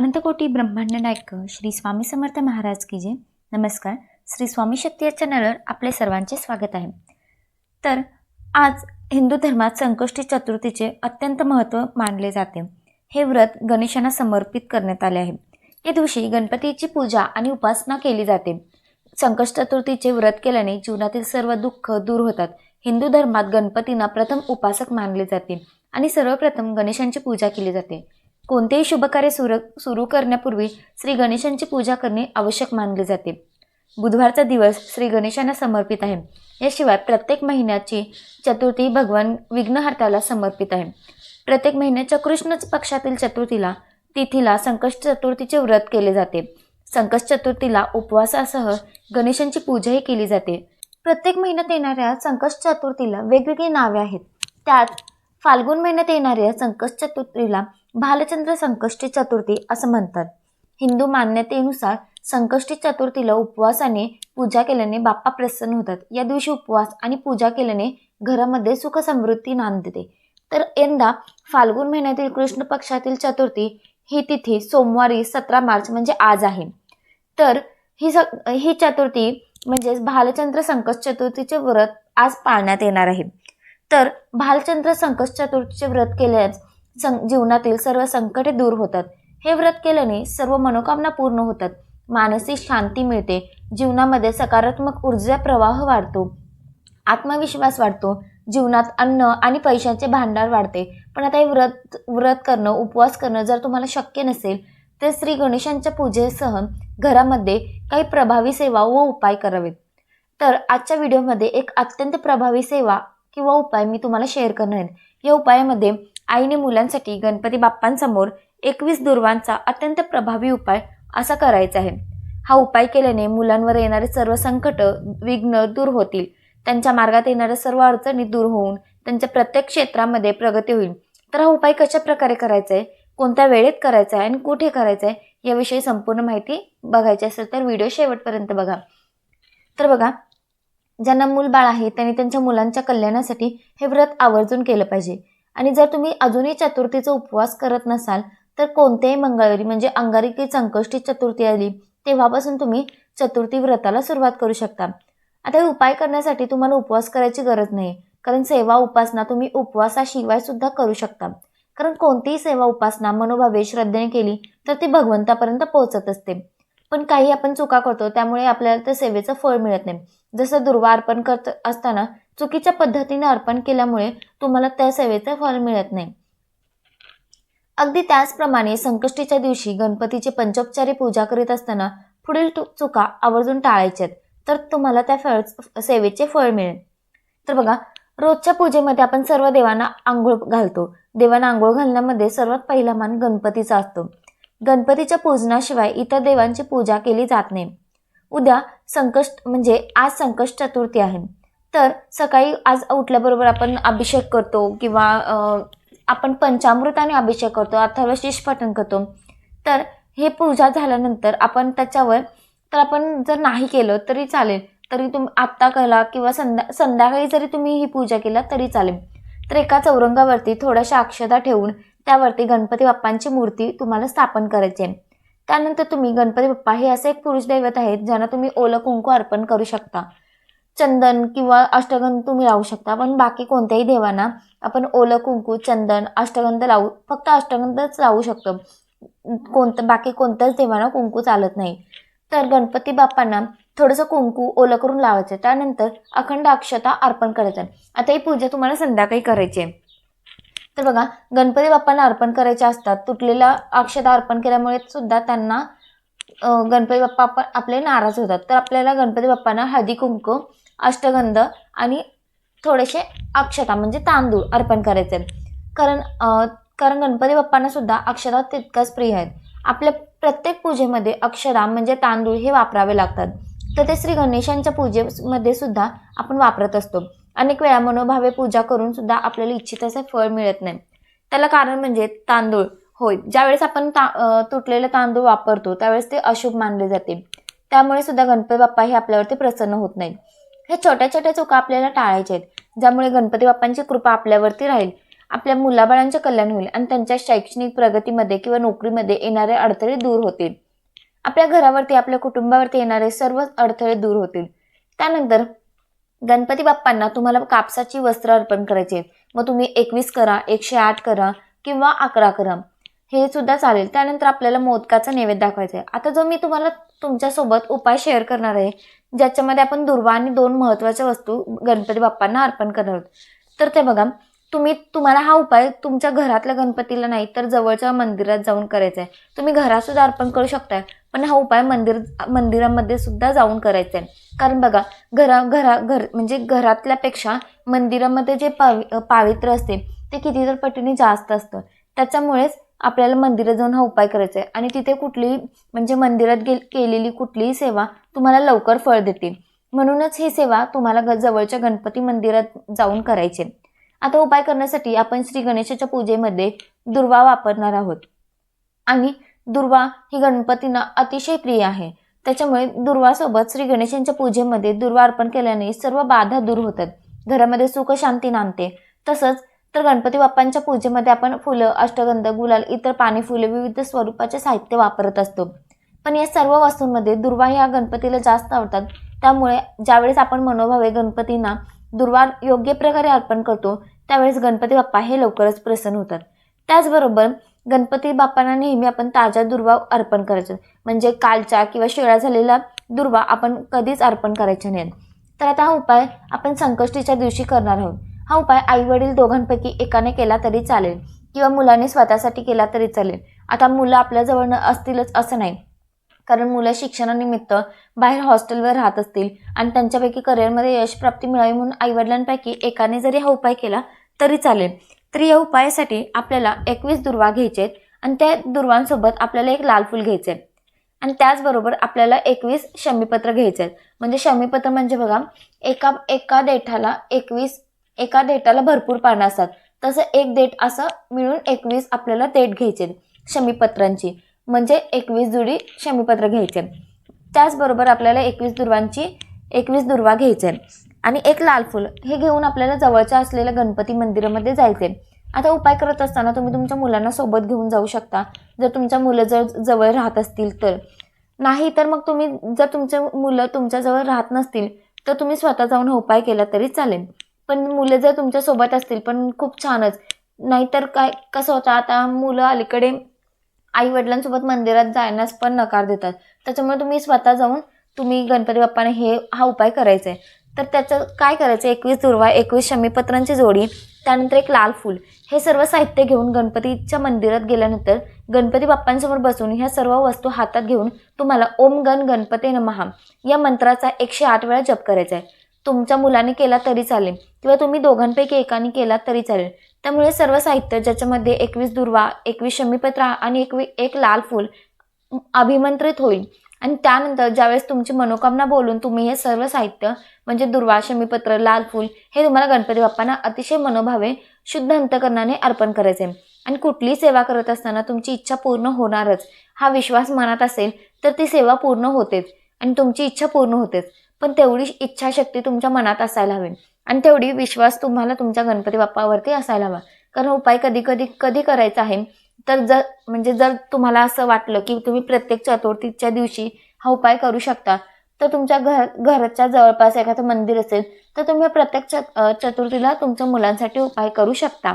अनंतकोटी ब्रह्मांड नायक श्री स्वामी समर्थ महाराज की जे नमस्कार. श्री स्वामी शक्ती या चॅनलवर आपले सर्वांचे स्वागत आहे. तर आज हिंदू धर्मात संकष्टी चतुर्थीचे अत्यंत महत्त्व मानले जाते. हे व्रत गणेशांना समर्पित करण्यात आले आहे. या दिवशी गणपतीची पूजा आणि उपासना केली जाते. संकष्ट चतुर्थीचे व्रत केल्याने जीवनातील सर्व दुःख दूर होतात. हिंदू धर्मात गणपतींना प्रथम उपासक मानले जाते आणि सर्वप्रथम गणेशांची पूजा केली जाते. कोणतेही शुभकार्य सुर सुरू करण्यापूर्वी श्री गणेशांची पूजा करणे आवश्यक मानले जाते. बुधवारचा दिवस श्री गणेशांना समर्पित आहे. याशिवाय प्रत्येक महिन्याची चतुर्थी भगवान विघ्नहर्त्याला समर्पित आहे. प्रत्येक महिन्याच्या कृष्ण पक्षातील चतुर्थीला तिथीला संकष्ट चतुर्थीचे व्रत केले जाते. संकष्ट चतुर्थीला उपवासासह गणेशांची पूजाही केली जाते. प्रत्येक महिन्यात येणाऱ्या संकष्ट चतुर्थीला वेगवेगळी नावे आहेत. त्यात फाल्गुन महिन्यात येणाऱ्या संकष्ट चतुर्थीला भालचंद्र संकष्टी चतुर्थी असं म्हणतात. हिंदू मान्यतेनुसार संकष्टी चतुर्थीला उपवासाने पूजा केल्याने बाप्पा प्रसन्न होतात. या दिवशी उपवास आणि पूजा केल्याने घरामध्ये सुख समृद्धी नांदते. तर यंदा फाल्गुन महिन्यातील कृष्ण पक्षातील चतुर्थी ही तिथी सोमवारी सतरा मार्च म्हणजे आज आहे. तर ही स ही चतुर्थी म्हणजेच भालचंद्र संकष्ट चतुर्थीचे व्रत आज पाळण्यात येणार आहे. तर भालचंद्र संकष्ट चतुर्थीचे व्रत केल्यास सं जीवनातील सर्व संकटे दूर होतात. हे व्रत केल्याने सर्व मनोकामना पूर्ण होतात. मानसिक शांती मिळते. जीवनामध्ये सकारात्मक ऊर्जा प्रवाह वाढतो. आत्मविश्वास वाढतो. जीवनात अन्न आणि पैशांचे भांडार वाढते. पण आता हे व्रत व्रत करणं उपवास करणं जर तुम्हाला शक्य नसेल तर श्री गणेशांच्या पूजेसह घरामध्ये काही प्रभावी सेवा व उपाय करावेत. तर आजच्या व्हिडिओमध्ये एक अत्यंत प्रभावी सेवा किंवा उपाय मी तुम्हाला शेअर करणार आहे. या उपायामध्ये आईने मुलांसाठी गणपती बाप्पांसमोर एकवीस दुर्वांचा अत्यंत प्रभावी उपाय असा करायचा आहे. हा उपाय केल्याने मुलांवर येणारे सर्व संकट विघ्न दूर होतील. त्यांच्या मार्गात येणाऱ्या सर्व अडचणी दूर होऊन त्यांच्या प्रत्येक क्षेत्रामध्ये प्रगती होईल. तर हा उपाय कशा प्रकारे करायचा आहे? कोणत्या वेळेत करायचा आहे आणि कुठे करायचा आहे? याविषयी संपूर्ण माहिती बघायची असेल तर व्हिडिओ शेवटपर्यंत बघा. तर बघा ज्यांना मूल बाळ आहे त्यांनी त्यांच्या मुलांच्या कल्याणासाठी हे व्रत आवर्जून केलं पाहिजे. आणि जर तुम्ही अजूनही चतुर्थीचा उपवास करत नसाल तर कोणत्याही मंगळवारी म्हणजे अंगारिकी संकष्टी चतुर्थी आली तेव्हापासून तुम्ही चतुर्थी व्रताला सुरुवात करू शकता. आता हे उपाय करण्यासाठी तुम्हाला उपवास करायची गरज नाही कारण सेवा उपासना तुम्ही उपवासाशिवाय सुद्धा करू शकता. कारण कोणतीही सेवा उपासना मनोभावे श्रद्धेने केली तर ती भगवंतापर्यंत पोहोचत असते. पण काही आपण चुका करतो त्यामुळे आपल्याला त्या सेवेचं फळ मिळत नाही. जसं दुर्वा अर्पण करत असताना चुकीच्या पद्धतीने अर्पण केल्यामुळे तुम्हाला त्या सेवेचे फळ मिळत नाही. अगदी त्याचप्रमाणे संकष्टीच्या दिवशी गणपतीची पंचोपचारी पूजा करीत असताना पुढील चुका आवर्जून टाळायच्यात तर तुम्हाला त्या फळ सेवेचे फळ मिळेल. तर बघा रोजच्या पूजेमध्ये आपण सर्व देवांना आंघोळ घालतो. देवांना आंघोळ घालण्यामध्ये सर्वात पहिला मान गणपतीचा असतो. गणपतीच्या पूजनाशिवाय इतर देवांची पूजा केली जात नाही. उद्या संकष्ट म्हणजे आज संकष्ट चतुर्थी आहे. तर सकाळी आज उठल्याबरोबर आपण अभिषेक करतो किंवा आपण पंचामृताने अभिषेक करतो अथर्वशीष पठण करतो. तर हे पूजा झाल्यानंतर आपण त्याच्यावर तर आपण जर नाही केलं तरी चालेल. तरी तुम आत्ता कला किंवा संध्या संध्याकाळी जरी तुम्ही ही पूजा केला तरी चालेल. तर एका चौरंगावरती थोड्याशा अक्षता ठेवून त्यावरती गणपती बाप्पांची मूर्ती तुम्हाला स्थापन करायची आहे. त्यानंतर तुम्ही गणपती बाप्पा हे असे एक पुरुष दैवत आहेत ज्यांना तुम्ही ओलं कुंकू अर्पण करू शकता. चंदन किंवा अष्टगंध तुम्ही लावू शकता. पण बाकी कोणत्याही देवांना आपण ओलं कुंकू चंदन अष्टगंध लावू फक्त अष्टगंधच लावू शकतो. कोणतं बाकी कोणत्याच देवांना कुंकू चालत नाही. तर गणपती बाप्पांना थोडंसं कुंकू ओलं करून लावायचं. त्यानंतर अखंड अक्षता अर्पण करायचं. आता ही पूजा तुम्हाला संध्याकाळी करायची आहे. तर बघा गणपती बाप्पांना अर्पण करायचे असतात. तुटलेल्या अक्षता अर्पण केल्यामुळे सुद्धा त्यांना गणपती बाप्पा आपण आपले नाराज होतात. तर आपल्याला गणपती बाप्पांना हळदी कुंकू अष्टगंध आणि थोडेसे अक्षता म्हणजे तांदूळ अर्पण करायचे. कारण कारण गणपती बाप्पांना सुद्धा अक्षता तितकाच प्रिय आहेत. आपल्या प्रत्येक पूजेमध्ये अक्षरा म्हणजे तांदूळ हे वापरावे लागतात. तर ते श्री गणेशांच्या पूजेमध्ये सुद्धा आपण वापरत असतो. अनेक वेळा मनोभावे पूजा करून सुद्धा आपल्याला इच्छित असे फळ मिळत नाही. त्याला कारण म्हणजे तांदूळ. होय ज्यावेळेस आपण ता तुटलेले तांदूळ वापरतो त्यावेळेस ते अशुभ मानले जाते. त्यामुळे सुद्धा गणपती बाप्पा हे आपल्यावरती प्रसन्न होत नाहीत. हे छोट्या छोट्या चुका आपल्याला टाळायच्या आहेत ज्यामुळे गणपती बाप्पांची कृपा आपल्यावरती राहील. आपल्या मुलाबाळांचे कल्याण होईल आणि त्यांच्या शैक्षणिक प्रगतीमध्ये किंवा नोकरीमध्ये येणारे अडथळे दूर होतील. आपल्या घरावरती आपल्या कुटुंबावरती येणारे सर्व अडथळे दूर होतील. त्यानंतर गणपती बाप्पांना तुम्हाला कापसाची वस्त्र अर्पण करायची आहेत. मग तुम्ही एकवीस करा एकशे आठ करा किंवा अकरा करा. हे सुद्धा चालेल. त्यानंतर आपल्याला मोदकाचा नैवेद्य दाखवायचा आहे. आता जो मी तुम्हाला तुमच्यासोबत उपाय शेअर करणार आहे ज्याच्यामध्ये आपण दुर्वा आणि दोन महत्त्वाच्या वस्तू गणपती बाप्पांना अर्पण करणार आहोत. तर ते बघा तुम्ही तुम्हाला हा उपाय तुमच्या घरातल्या गणपतीला नाही तर जवळच्या मंदिरात जाऊन करायचा आहे. तुम्ही घरातसुद्धा अर्पण करू शकताय पण हा उपाय मंदिर मंदिरामध्ये सुद्धा जाऊन करायचा आहे. कारण बघा घरा घरा घर म्हणजे घरातल्यापेक्षा मंदिरामध्ये जे पावि पावित्र्य असते ते किती तर पटीने जास्त असतं. त्याच्यामुळेच आपल्याला मंदिरात जाऊन हा उपाय करायचा आहे आणि तिथे कुठलीही म्हणजे मंदिरात गे केलेली कुठलीही सेवा तुम्हाला लवकर फळ देते म्हणूनच ही सेवा तुम्हाला जवळच्या गणपती मंदिरात जाऊन करायची आता उपाय करण्यासाठी आपण श्री गणेशाच्या पूजेमध्ये दुर्वा वापरणार आहोत. आणि दुर्वा ही गणपतींना अतिशय प्रिय आहे. त्याच्यामुळे दुर्वासोबत श्री गणेशांच्या पूजेमध्ये दुर्वा अर्पण केल्याने सर्व बाधा दूर होतात. घरामध्ये सुख शांती नांदते. तसंच तर गणपती बाप्पांच्या पूजेमध्ये आपण फुलं अष्टगंध गुलाल इतर पाणी फुले विविध स्वरूपाचे साहित्य वापरत असतो. पण या सर्व वस्तूंमध्ये दुर्वा ह्या गणपतीला जास्त आवडतात. त्यामुळे ज्यावेळेस आपण मनोभावे गणपतींना दुर्वा योग्य प्रकारे अर्पण करतो त्यावेळेस गणपती बाप्पा हे लवकरच प्रसन्न होतात. त्याचबरोबर गणपती बाप्पांना नेहमी आपण ताज्या दुर्वा अर्पण करायचं. म्हणजे कालच्या किंवा शिळा झालेला दुर्वा आपण कधीच अर्पण करायचे नाहीत. तर आता हा उपाय आपण संकष्टीच्या दिवशी करणार आहोत. हा उपाय आई वडील दोघांपैकी एकाने केला तरी चालेल किंवा मुलाने स्वतःसाठी केला तरी चालेल. आता मुलं आपल्याजवळ न असतीलच असं नाही. कारण मुलं शिक्षणानिमित्त बाहेर हॉस्टेलवर राहत असतील आणि त्यांच्यापैकी करिअरमध्ये यश प्राप्ती मिळावी म्हणून आईवडिलांपैकी एकाने जरी हा उपाय केला तरी चालेल. तर या उपायासाठी आपल्याला एकवीस दुर्वा घ्यायचे आहेत आणि त्या दुर्वांसोबत आपल्याला एक लाल फूल घ्यायचे आहे आणि त्याचबरोबर आपल्याला एकवीस शमीपत्र घ्यायचे आहेत. म्हणजे शमीपत्र म्हणजे बघा एका एका देठाला एकवीस एका देठाला भरपूर पानं असतात. तसं एक देठ असं मिळून एकवीस आपल्याला देठ घ्यायचे शमीपत्रांची. म्हणजे एकवीस जुडी शमीपत्र घ्यायचे त्याचबरोबर आपल्याला एकवीस दुर्वांची एकवीस दुर्वा घ्यायचे आहे आणि एक लाल फूल हे घेऊन आपल्याला जवळच्या असलेल्या गणपती मंदिरामध्ये जायचे आता उपाय करत असताना तुम्ही तुमच्या मुलांना सोबत घेऊन जाऊ शकता. जर तुमच्या मुलं जर जवळ राहत असतील तर. नाही तर मग तुम्ही जर तुमचे मुलं तुमच्याजवळ राहत नसतील तर तुम्ही स्वतः जाऊन उपाय केला तरी चालेल. पण मुलं जर तुमच्यासोबत असतील पण खूप छानच. नाहीतर काय कसं होतं आता मुलं अलीकडे आई वडिलांसोबत मंदिरात जाण्यास पण नकार देतात. त्याच्यामुळे तुम्ही स्वतः जाऊन तुम्ही गणपती बाप्पाने हे हा उपाय करायचा आहे तर त्याचं काय करायचं एकवीस दुर्वा एकवीस शमीपत्रांची जोडी त्यानंतर एक लाल फूल हे सर्व साहित्य घेऊन गणपतीच्या मंदिरात गेल्यानंतर गणपती बाप्पांसमोर बसून ह्या सर्व वस्तू हातात घेऊन तुम्हाला ओम गण गणपती नमहा या मंत्राचा एकशे आठ वेळा जप करायचा आहे तुमच्या मुलाने केला तरी चालेल. किंवा तुम्ही दोघांपैकी एकाने केला तरी चालेल. त्यामुळे सर्व साहित्य ज्याच्यामध्ये एकवीस दुर्वा एकवीस शमीपत्र आणि एकवी एक लाल फूल अभिमंत्रित होईल. आणि त्यानंतर ज्यावेळेस तुमची मनोकामना बोलून तुम्ही हे सर्व साहित्य म्हणजे दुर्वा शमीपत्र लाल फूल हे तुम्हाला गणपती बाप्पांना अतिशय मनोभावे शुद्ध अंतकरणाने अर्पण करायचे. आणि कुठलीही सेवा करत असताना तुमची इच्छा पूर्ण होणारच. हा विश्वास मनात असेल तर ती सेवा पूर्ण होतेच. आणि तुमची इच्छा पूर्ण होतेच. पण तेवढी इच्छाशक्ती तुमच्या मनात असायला हवी. आणि तेवढी विश्वास तुम्हाला तुमच्या गणपती बाप्पावरती असायला हवा. कारण उपाय कधी कधी कधी करायचा आहे तर जर म्हणजे जर तुम्हाला असं वाटलं की तुम्ही प्रत्येक चतुर्थीच्या दिवशी हा उपाय करू शकता तर तुमच्या घर घराच्या जवळपास एखादं मंदिर असेल तर तुम्ही प्रत्येक चतुर्थीला तुमच्या मुलांसाठी उपाय करू शकता.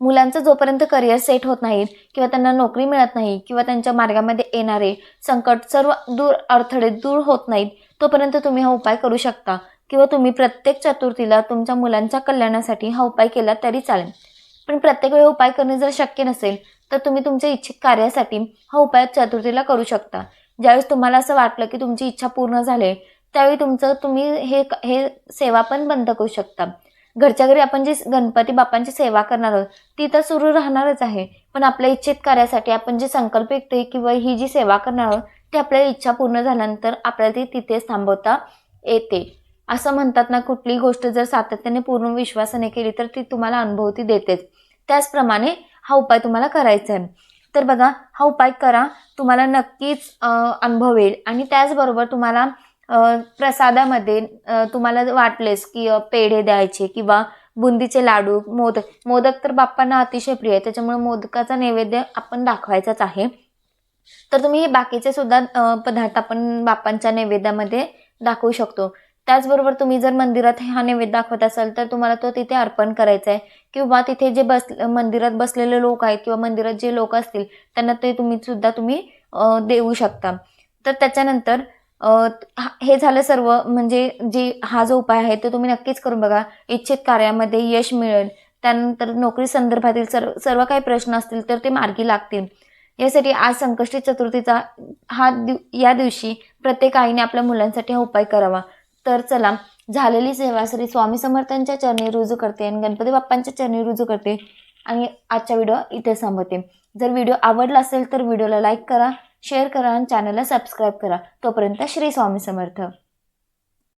मुलांचं जोपर्यंत करिअर सेट होत नाहीत किंवा त्यांना नोकरी मिळत नाही किंवा त्यांच्या मार्गामध्ये येणारे संकट सर्व दूर अडथळे दूर होत नाहीत तोपर्यंत तुम्ही हा उपाय करू शकता. किंवा तुम्ही प्रत्येक चतुर्थीला तुमच्या मुलांच्या कल्याणासाठी हा उपाय केला तरी चालेल. पण प्रत्येक वेळी उपाय करणे जर शक्य नसेल तर तुम्ही तुमच्या इच्छित कार्यासाठी हा उपाय चतुर्थीला करू शकता. ज्यावेळेस तुम्हाला असं वाटलं की तुमची इच्छा पूर्ण झाली त्यावेळी तुमचं तुम्ही हे हे सेवा पण बंद करू शकता. घरच्या घरी आपण जी गणपती बाप्पांची सेवा करणार आहोत ती तर सुरू राहणारच आहे. पण आपल्या इच्छित कार्यासाठी आपण जी संकल्प किंवा ही जी सेवा करणार आहोत ते आपल्या इच्छा पूर्ण झाल्यानंतर आपल्याला ती तिथेच थांबवता येते. असं म्हणतात ना कुठली गोष्ट जर सातत्याने पूर्ण विश्वासाने केली तर ती तुम्हाला अनुभवती देतेच. त्याचप्रमाणे हा उपाय तुम्हाला करायचा आहे. तर बघा हा उपाय करा तुम्हाला नक्कीच अनुभव येईल. आणि त्याचबरोबर तुम्हाला प्रसादामध्ये तुम्हाला वाटलेस की पेढे द्यायचे किंवा बुंदीचे लाडू मोदक मोदक तर बाप्पांना अतिशय प्रिय आहे. त्याच्यामुळे मोदकाचा नैवेद्य आपण दाखवायचाच आहे. तर तुम्ही हे बाकीचे सुद्धा पदार्थ आपण बापांच्या नैवेद्यामध्ये दाखवू शकतो. त्याचबरोबर तुम्ही जर मंदिरात हा नैवेद्य दाखवत असाल तर तुम्हाला तो तिथे अर्पण करायचा आहे. किंवा तिथे जे बस मंदिरात बसलेले लोक आहेत किंवा मंदिरात जे लोक असतील त्यांना ते तुम्ही सुद्धा तुम्ही देऊ शकता. तर त्याच्यानंतर हे झालं सर्व म्हणजे जे हा जो उपाय आहे तो तुम्ही नक्कीच करून बघा. इच्छित कार्यामध्ये यश मिळेल. त्यानंतर नोकरी संदर्भातील सर्व सर्व काही प्रश्न असतील तर ते मार्गी लागतील. यासाठी आज संकष्टी चतुर्थीचा हा दिव या दिवशी प्रत्येक आईने आपल्या मुलांसाठी हा उपाय करावा. तर चला झालेली सेवा श्री स्वामी समर्थांच्या चरणी रुजू करते आणि गणपती बाप्पांच्या चरणी रुजू करते. आणि आजचा व्हिडिओ इथे संपवते जर व्हिडिओ आवडला असेल तर व्हिडिओला लाईक करा शेअर करा आणि चॅनलला सबस्क्राईब करा. तोपर्यंत श्री स्वामी समर्थ.